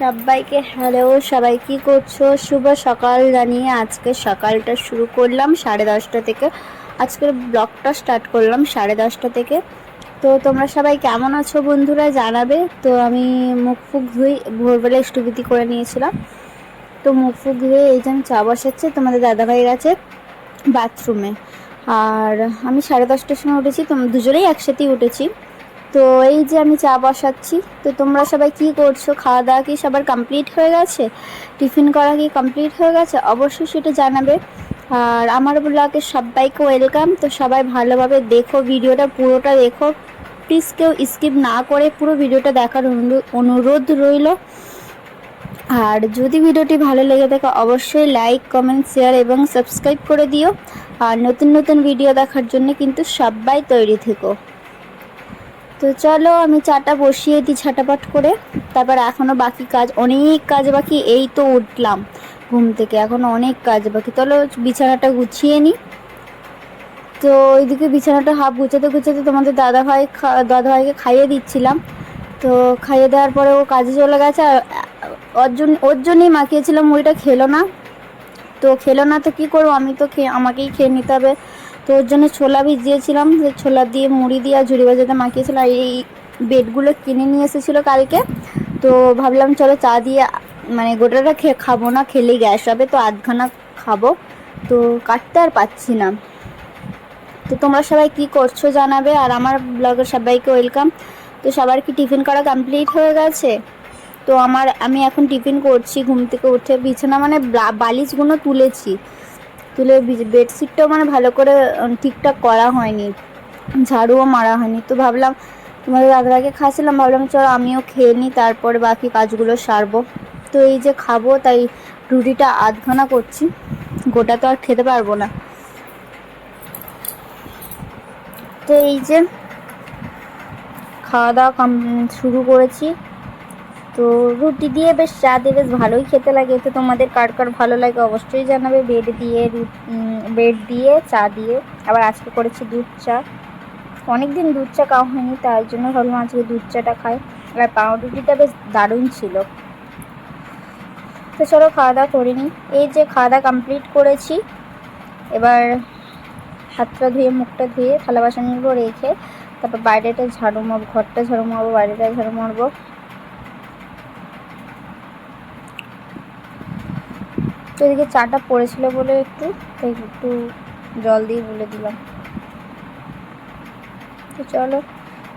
সবাইকে হ্যালো, সবাই কি করছ? শুভ সকাল জানিয়ে আজকে সকালটা শুরু করলাম সাড়ে দশটা থেকে। আজকের ব্লগটা স্টার্ট করলাম সাড়ে দশটা থেকে। তো তোমরা সবাই কেমন আছো বন্ধুরা জানাবে। তো আমি মুখ ফুক ধুই, ভোরবেলা স্টুবিতি করে নিয়েছিলাম। তো মুখ ফুক ধুয়ে এই যে চা বসাচ্ছে তোমাদের দাদাভাই গেছে বাথরুমে আর আমি সাড়ে দশটার সময় উঠেছি, তোম দুজনেই একসাথেই উঠেছি। তো এই যে আমি চা বসাচ্ছি, তো তোমরা সবাই কি করছ? খাওয়া দাওয়া কি সবার কমপ্লিট হয়ে গেছে? টিফিন করা কি কমপ্লিট হয়ে গেছে? অবশ্যই সেটা জানাবে। আর আমার ব্লগে সবাইকে ওয়েলকাম তো সবাই ভালোভাবে দেখো, ভিডিওটা পুরোটা দেখো। প্লিজ কেউ স্কিপ না করে পুরো ভিডিওটা দেখার অনুরো- অনুরোধ রইল। আর যদি ভিডিওটি ভালো লেগে থাকে, অবশ্যই লাইক কমেন্ট শেয়ার এবং সাবস্ক্রাইব করে দিও। আর নতুন নতুন ভিডিও দেখার জন্য কিন্তু সবাই তৈরি থেকো। তো চলো আমি চাটা বসিয়ে দিই ছাটাপাট করে। তারপর এখনও বাকি কাজ, অনেক কাজ বাকি, এই তো উঠলাম ঘুম থেকে। এখনও অনেক কাজ বাকি। চলো বিছানাটা গুছিয়ে নিই তো ওইদিকে বিছানাটা হাফ গুছাতে গুছাতে তোমাদের দাদাভাই দাদাভাইকে খাইয়ে দিচ্ছিলাম। তো খাইয়ে দেওয়ার পরে ও কাজে চলে গেছে। আর, ওর জন্য, ওর জন্যই মাখিয়েছিলাম মুড়িটা খেলো না। তো খেলো না তো কী করব? আমি তো খেয়ে, আমাকেই খেয়ে নিতে হবে। তো ওর জন্য ছোলা ভিজিয়েছিলাম ছোলা দিয়ে মুড়ি দিয়ে আর ঝুড়ি বাজাতে মাখিয়েছিলাম আর এই বেডগুলো কিনে নিয়ে এসেছিল কালকে। তো ভাবলাম চলো চা দিয়ে মানে গোটাটা খেয়ে খাব না, খেলেই গ্যাস হবে, তো আধখানা খাব। তো কাটতে আর পাচ্ছি না। তো তোমরা সবাই কি করছ জানাবে, আর আমার ব্লগের সবাইকে ওয়েলকাম। তো সবার কি টিফিন করা কমপ্লিট হয়ে গেছে? তো আমার, আমি এখন টিফিন করছি, ঘুম থেকে উঠে বিছানা মানে বালিশগুলো তুলেছি। তুলে বেডশিটটাও মানে ভালো করে ঠিকঠাক করা হয়নি। ঝাড়ুও মারা হয়নি। তো ভাবলাম, তোমাদের দাদাকে খাচ্ছিলাম ভাবলাম চলো আমিও খেয়ে নিই, তারপরে বাকি কাজগুলো সারবো। তো এই যে খাব, তাই রুটিটা আধখানা করছি। গোটা তো আর খেতে পারব না। তো এই যে খাওয়া দাওয়া শুরু করেছি। তো রুটি দিয়ে বেশ চা দিয়ে বেশ ভালোই খেতে লাগে। তো তোমাদের কার কার ভালো লাগে অবশ্যই জানাবে। বেড দিয়ে বেড দিয়ে, চা দিয়ে। আবার আজকে করেছি দুধ চা। অনেক দিন দুধ চা খাওয়া হয়নি, তাই জন্য ভাবলাম আজকে দুধ চাটা খাই। আর পাউরুটিটা বেশ দারুণ ছিল। তো চলো খাওয়া দাওয়া করে নিই। এই যে খাওয়া দাওয়া কমপ্লিট করেছি। এবার হাতটা ধুয়ে, মুখটা ধুয়ে, থালা বাসনগুলো রেখে তারপর বাইরেটা ঝাড়ু মারবো, ঘরটা ঝাড়ু মারবো, বাইরেটা ঝাড়ু মারবো। তো এদিকে চাটা পড়েছিল বলে একটু একটু জল দিয়ে বলে দিলাম। তো চলো,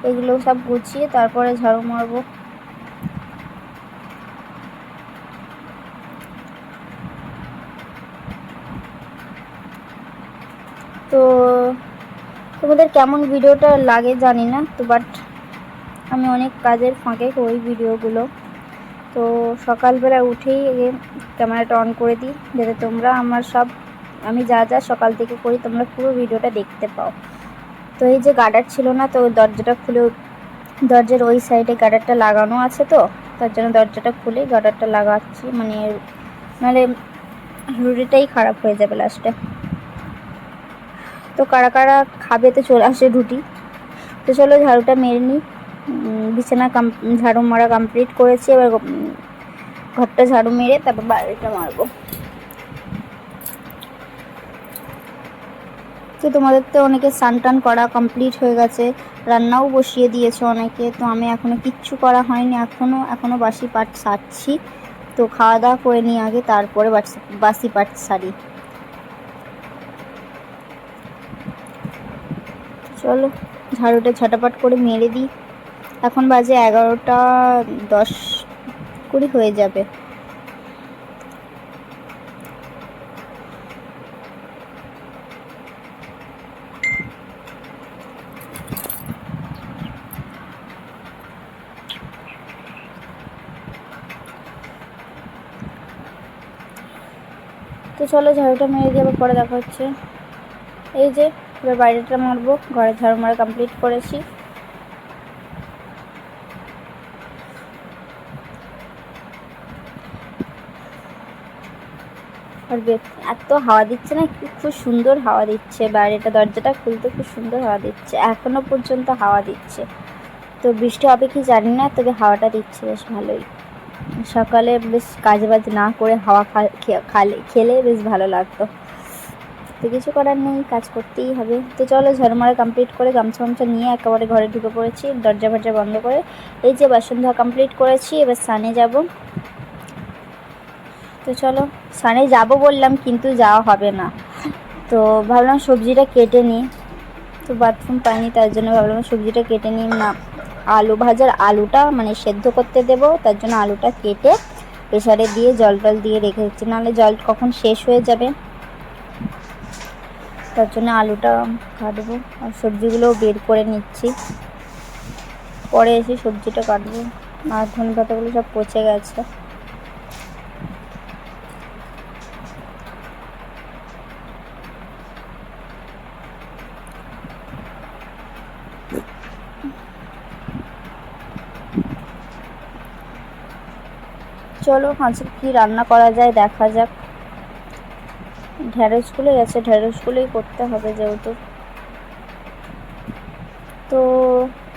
এগুলো সব গুছিয়ে তারপরে ঝাড়ু মারবো। তো তোমাদের কেমন ভিডিওটা লাগে জানি না, তো বাট আমি অনেক কাজের ফাঁকে করি ভিডিওগুলো তো সকালবেলা উঠেই ক্যামেরাটা অন করে দিই, যাতে তোমরা আমার সব, আমি যা যা সকাল থেকে করি তোমরা পুরো ভিডিওটা দেখতে পাও। তো এই যে গার্ডার ছিল না, তো দরজাটা খুলে দরজার ওই সাইডে গার্ডারটা লাগানো আছে তো, তার জন্য দরজাটা খুলে গার্ডারটা লাগাচ্ছি মানে নাহলে রুটিটাই খারাপ হয়ে যাবে লাস্টে। তো কারা কারা খাবে তো চলে আসে রুটি। তো চলো ঝাড়ুটা মেরে নিই বিছানা কাম, ঝাড়ু মারা কমপ্লিট করেছি, এবার ঘরটা ঝাড়ু মেরে তারপর বাড়িটা মারবো। তো তোমাদের তো অনেকে স্নান টান করা কমপ্লিট হয়ে গেছে, রান্নাও বসিয়ে দিয়েছে অনেকে, তো আমি এখনও কিচ্ছু করা হয়নি, এখনও এখনও বাসি পাট সারছি। তো খাওয়া দাওয়া করে নিই আগে, তারপরে বাসি বাসি পাট সারি। চলো, ঝাড়ুটা ঝটাপট করে মেরে দিই। এখন বাজে এগারোটা দশ কুড়ি হয়ে যাবে। তো চলো ঝাড়ুটা মেরে দিয়ে আবার পরে দেখা হচ্ছে। এই যে, এবার বাইরেটা মারবো ঘরে ঝাড়ু মারা কমপ্লিট করেছি। আর এত হাওয়া দিচ্ছে না খুব সুন্দর হাওয়া দিচ্ছে। বাইরেটা, দরজাটা খুলতে খুব সুন্দর হাওয়া দিচ্ছে। এখনও পর্যন্ত হাওয়া দিচ্ছে। তো বৃষ্টি হবে কি জানি না, তবে হাওয়াটা দিচ্ছে বেশ ভালোই। সকালে বেশ কাজ বাজ না করে হাওয়া খালে খেলে বেশ ভালো লাগতো। তো কিছু করার নেই, কাজ করতেই হবে। তো চলো ঝড়মারা কমপ্লিট করে গামছা গামছা নিয়ে একেবারে ঘরে ঢুকে পড়েছি দরজা ফরজা বন্ধ করে। এই যে বাসন ধোয়া কমপ্লিট করেছি, এবার স্নানে যাব। তো চলো স্নানে যাব বললাম, কিন্তু যাওয়া হবে না। তো ভাবলাম সবজিটা কেটে নিই। তো বাথরুম পাইনি, তার জন্য ভাবলাম সবজিটা কেটে নিই। না আলু ভাজার আলুটা মানে সেদ্ধ করতে দেব, তার জন্য আলুটা কেটে প্রেসারে দিয়ে জল টল দিয়ে রেখে দিচ্ছি। নাহলে জল কখন শেষ হয়ে যাবে। তার জন্য আলুটা কাটবো আর সবজিগুলোও বের করে নিচ্ছি। পরে এসে সবজিটা কাটবো। আর ধনে পাতাগুলো সব পচে গেছে। চলো আজকে কি রান্না করা যায় দেখা যাক। ঢ্যাঁড়সগুলো গেছে ঢ্যাঁড়সগুলোই করতে হবে যেহেতু। তো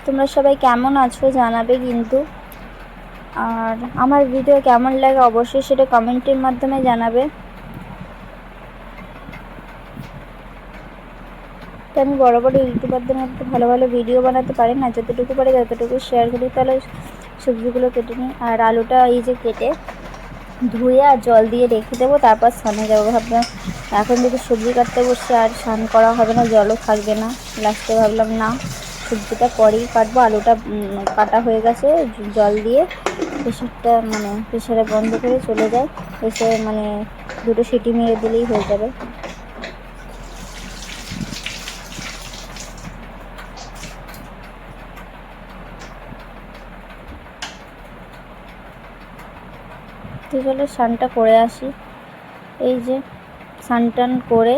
তোমরা সবাই কেমন আছো জানাবে কিন্তু। আর আমার ভিডিও কেমন লাগে অবশ্যই সেটা কমেন্টের মাধ্যমে জানাবে। তো আমি বড় বড় ইউটিউবারদের মধ্যে ভালো ভালো ভিডিও বানাতে পারি না, যতটুকু পারি ততটুকু শেয়ার করি, তাহলে সবজিগুলো কেটে নিই। আর আলুটা এই যে কেটে ধুয়ে আর জল দিয়ে রেখে দেবো, তারপর স্নানে যাব। ভাবলাম এখন যদি সবজি কাটতে বসে আর স্নান করা হবে না, জলও থাকবে না। লাস্টে ভাবলাম না, সবজিটা পরেই কাটবো। আলুটা কাটা হয়ে গেছে, জল দিয়ে প্রেশারটা মানে প্রেশারে বন্ধ করে চলে যায়। এসে মানে দুটো সিটি মেরে দিলেই হয়ে যাবে। তো চলো স্নানটা করে আসি। এই যে স্নান টান করে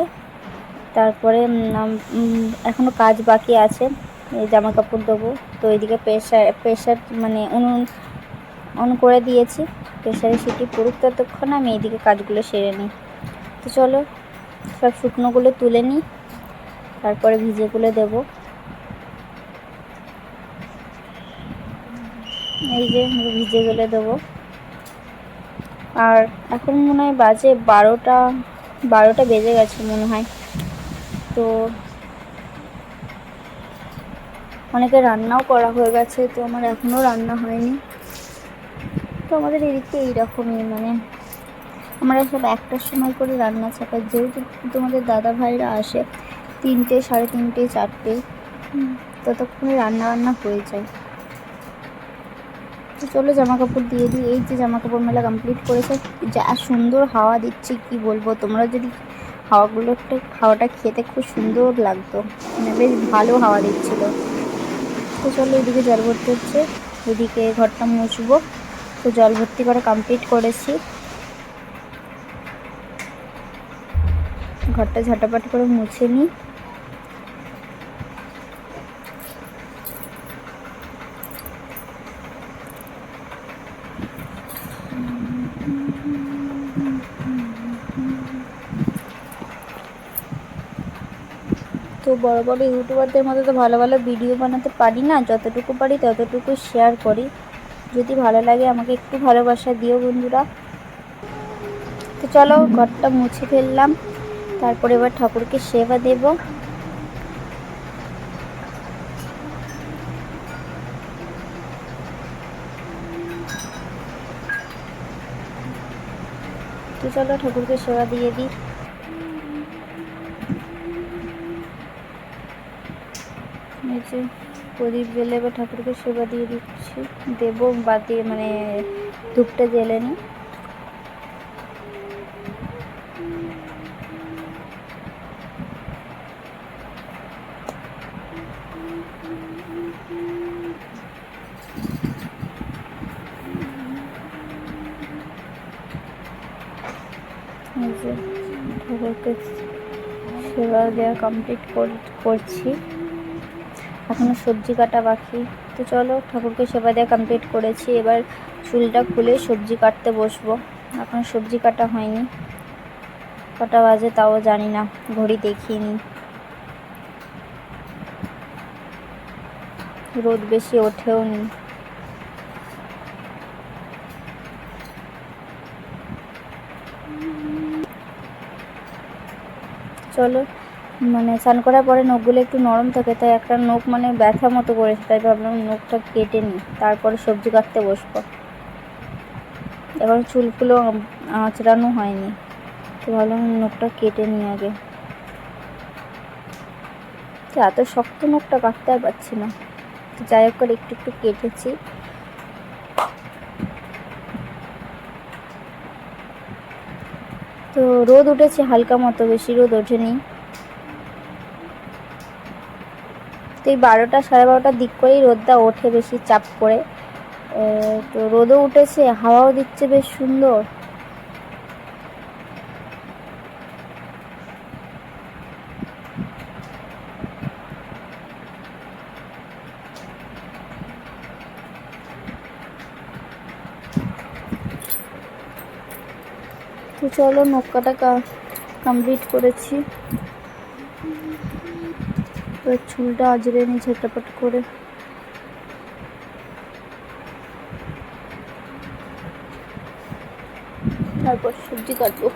তারপরে উম, উম, এখনও কাজ বাকি আছে। এই জামা কাপড় দেবো। তো এইদিকে প্রেশার প্রেশার মানে উনুন অন করে দিয়েছি। প্রেশারে সিটি পড়ুক ততক্ষণ আমি এইদিকে কাজগুলো সেরে নিই। তো চলো সব শুকনোগুলো তুলে নিই। তারপরে ভিজেগুলো দেবো। এই যে ভিজেগুলো দেবো। আর এখন মনে হয় বাজে বারোটা বারোটা বেজে গেছে মনে হয়। তো অনেকে রান্নাও করা হয়ে গেছে, তো আমার এখনও রান্না হয়নি। তো আমাদের এদিকে এইরকমই মানে আমরা সব একটার সময় করে রান্না চাপাই যেহেতু তোমাদের দাদা ভাইরা আসে তিনটে, সাড়ে তিনটে, চারটে ততক্ষণে রান্না বান্না হয়ে যায়। তো চলো জামা কাপড় দিয়ে দিই। এই যে জামা কাপড় মেলা কমপ্লিট করেছে, যা সুন্দর হাওয়া দিচ্ছে, কি বলব? তোমরা যদি হাওয়াগুলো হাওয়াটা খেতে খুব সুন্দর লাগতো। মানে বেশ ভালো হাওয়া দিচ্ছিল। তো চলো এদিকে জল ভর্তি হচ্ছে। এদিকে ঘরটা মুছবো। তো জল ভর্তি করা কমপ্লিট করেছি। ঘরটা ঝাঁটাপাট করে মুছে নিই। বড় বড় ইউটিউবারদের মতো তো ভালো ভালো ভিডিও বানাতে পারি না, যতটুকু পারি ততটুকু শেয়ার করি। যদি ভালো লাগে আমাকে একটু ভালোবাসা দিও বন্ধুরা। তো চলো ঘরটা মুছে ফেললাম, তারপরে এবার ঠাকুরকে সেবা দেব। তো চলো ঠাকুরকে সেবা দিয়ে দিই। যে প্রদীপ জ্বেলে এবার ঠাকুরকে সেবা দিয়ে দিচ্ছি। দেবো বাতি মানে ধূপটা জ্বেলে ঠাকুরকে সেবা দেওয়া কমপ্লিট করছি। এখনও সবজি কাটা বাকি। তো চলো ঠাকুরকে সেবা দেওয়া কমপ্লিট করেছি। এবার চুলটা খুলে সবজি কাটতে বসবো। এখন সবজি কাটা হয়নি। কটা বাজে তাও জানি না। ঘড়ি দেখিনি রোদ বেশি ওঠেও নি। চলো মানে স্নান করার পরে নখগুলো একটু নরম থাকে, তাই একটা নখ মানে ব্যথা মতো করেছে, তাই ভাবলাম নখটা কেটে নিই, তারপরে সবজি কাটতে বসবো। এবার চুলগুলো আঁচড়ানো হয়নি, তো ভাবলাম নখটা কেটে নিই আগে। তো এত শক্ত নখটা কাটতে আর পারছি না, তো যাই হোক করে একটু একটু কেটেছি। তো রোদ উঠেছে হালকা মতো, বেশি রোদ ওঠেনি তো এই বারোটা, সাড়ে বারোটার দিক করেই রোদটা ওঠে বেশি চাপ করে। তো রোদও উঠেছে, হাওয়াও দিচ্ছে বেশ সুন্দর। তো চলো নৌকাটা কমপ্লিট করেছি। চুলটা আজরে নি ঝেটাপট করে। তারপর সবজি কাটবো।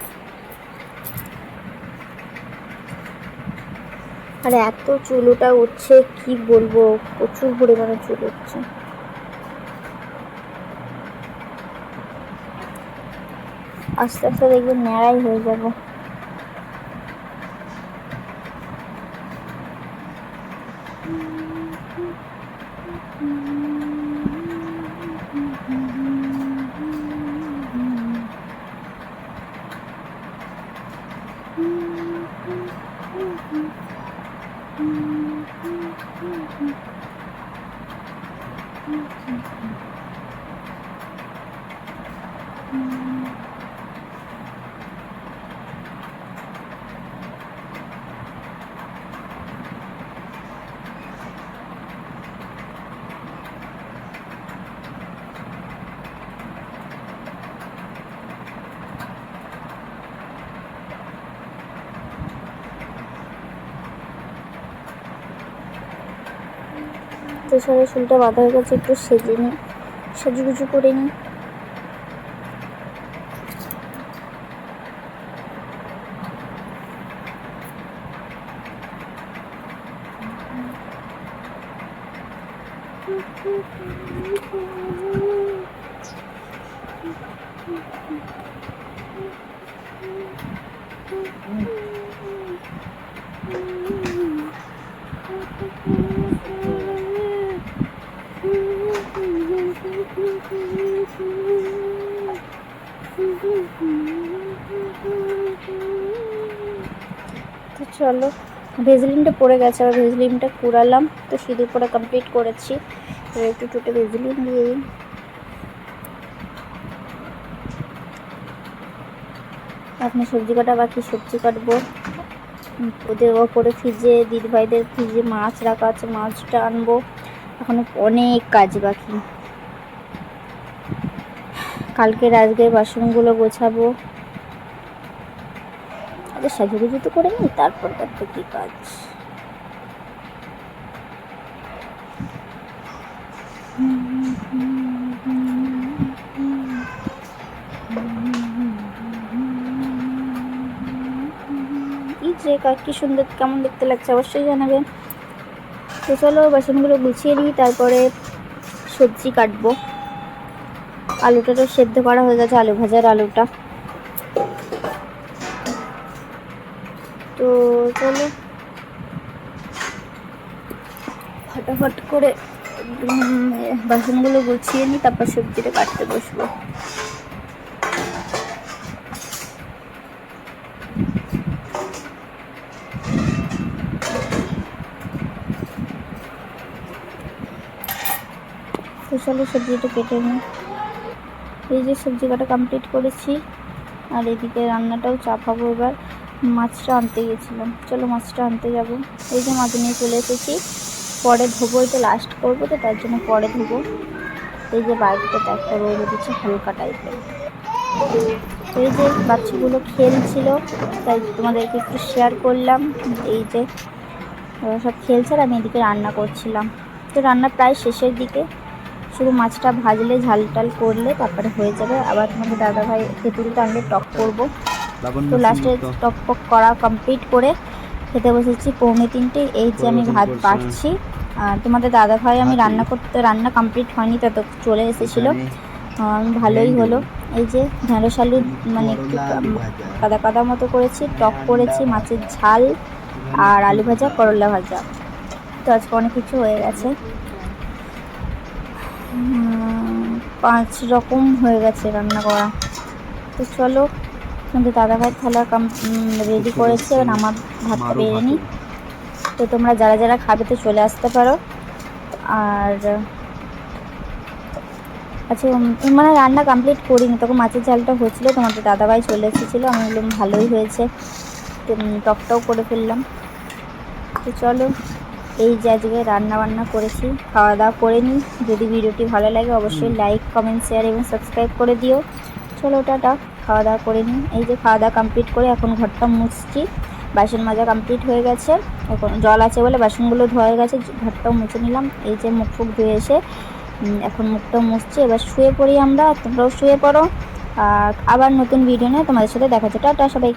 আর এত চুলোটা উঠছে, কি বলব? প্রচুর পরিমাণে চুল উঠছে। আস্তে আস্তে দেখবেন ন্যাড়াই হয়ে যাব। তো সবাই চুলটা বাঁধা হয়ে গেছে একটু সেজে নিই। সাজুগুজু করে নিই। তো চলো, ভেজলিনটা পড়ে গেছে আবার ভেজলিনটা কুড়ালাম। তো সিঁদুর পরে কমপ্লিট করেছি। এবার একটু টুটে ভেজলিন দিয়ে এখন সবজি কাটা, বাকি সবজি কাটবো। ওদের ওপরে ফ্রিজে দিদি ভাইদের ফ্রিজে মাছ রাখা আছে, মাছটা আনব। এখন অনেক কাজ বাকি। কালকে আজকের বাসনগুলো গোছাবো। আগে সাজুগুজু তো করে নিই, তারপর তারপর কি কাজ। যে কি সুন্দর, কেমন দেখতে লাগছে, অবশ্যই জানাবেন। তো চলো, বাসনগুলো গুছিয়ে নিই, তারপরে সবজি কাটবো। আলুটা তো সেদ্ধ করা হয়ে গেছে, আলু ভাজার আলুটা। তো চলো। ফটাফট করে বাসনগুলো গুছিয়ে নিই, তারপর সবজিটা কাটতে বসবো। চলো সবজিটা কেটে নিই। এই যে সবজি কাটা কমপ্লিট করেছি। আর এদিকে রান্নাটাও চাপাবো এবার। মাছটা আনতে গেছিলাম। চলো মাছটা আনতে যাব। এই যে মাছ নিয়ে চলে এসেছি। পরে ধোবো, এটা লাস্ট করব তো, তার জন্য পরে ধোবো। এই যে বাইকটা একটা রোদ দিচ্ছে হালকা টাইপের এই যে বাচ্চাগুলো খেলছিল, তাই তোমাদেরকে একটু শেয়ার করলাম। এই যে সব খেলছে আর আমি এদিকে রান্না করছিলাম। তো রান্না প্রায় শেষের দিকে। শুধু মাছটা ভাজলে ঝাল টাল করলে তারপরে হয়ে যাবে। আবার তোমাদের দাদা ভাই তেঁতুলটা আনলে টক করব। তো লাস্টে। টক পক করা কমপ্লিট করে খেতে বসেছি। পৌনে তিনটে এই যে আমি ভাত। বাড়ছি আর তোমাদের দাদা ভাই আমি রান্না করতে রান্না কমপ্লিট হয়নি তত চলে এসেছিল। ভালোই হলো। এই যে ঢেঁড়স আলু মানে একটু। কাদা কাদা মতো করেছি টক করেছি মাছের ঝাল আর আলু ভাজা। করলা ভাজা। তো আজকে অনেক কিছু হয়ে গেছে। পাঁচ রকম হয়ে গেছে রান্না করা। তো চলো কিন্তু দাদা ভাই থালা কাম রেডি করেছে এবার আমার ভাতটা মারো বেড়ে ভাতে। নিই। তো তোমরা যারা যারা খাবে তো চলে আসতে পারো। আর আচ্ছা মানে রান্না কমপ্লিট করিনি তখন মাছের ঝালটা হচ্ছিল তোমাদের দাদাভাই চলে এসেছিল আমি বললাম ভালোই হয়েছে। তো, টকটাও করে ফেললাম। তো চলো। এই যে আজকে রান্না বান্না করেছি খাওয়া দাওয়া করে নিই। যদি ভিডিওটি ভালো লাগে অবশ্যই লাইক কমেন্ট শেয়ার এবং সাবস্ক্রাইব করে দিও। চলো টাটা। খাওয়া দাওয়া করে নিই। এই যে খাওয়া দাওয়া কমপ্লিট করে এখন ঘরটা মুছছি। বাসন মাজা কমপ্লিট হয়ে গেছে। এখন জল আছে বলে বাসনগুলো ধোয়া হয়ে গেছে। ঘরটাও মুছে নিলাম। এই যে মুখ ফুক ধুয়ে এসে এখন মুখটা মুছছি। এবার শুয়ে পড়ি আমরা। তোমরাও শুয়ে পড়ো। আর আবার নতুন ভিডিও নিয়ে তোমাদের সাথে দেখা হচ্ছে। টাটা সবাই।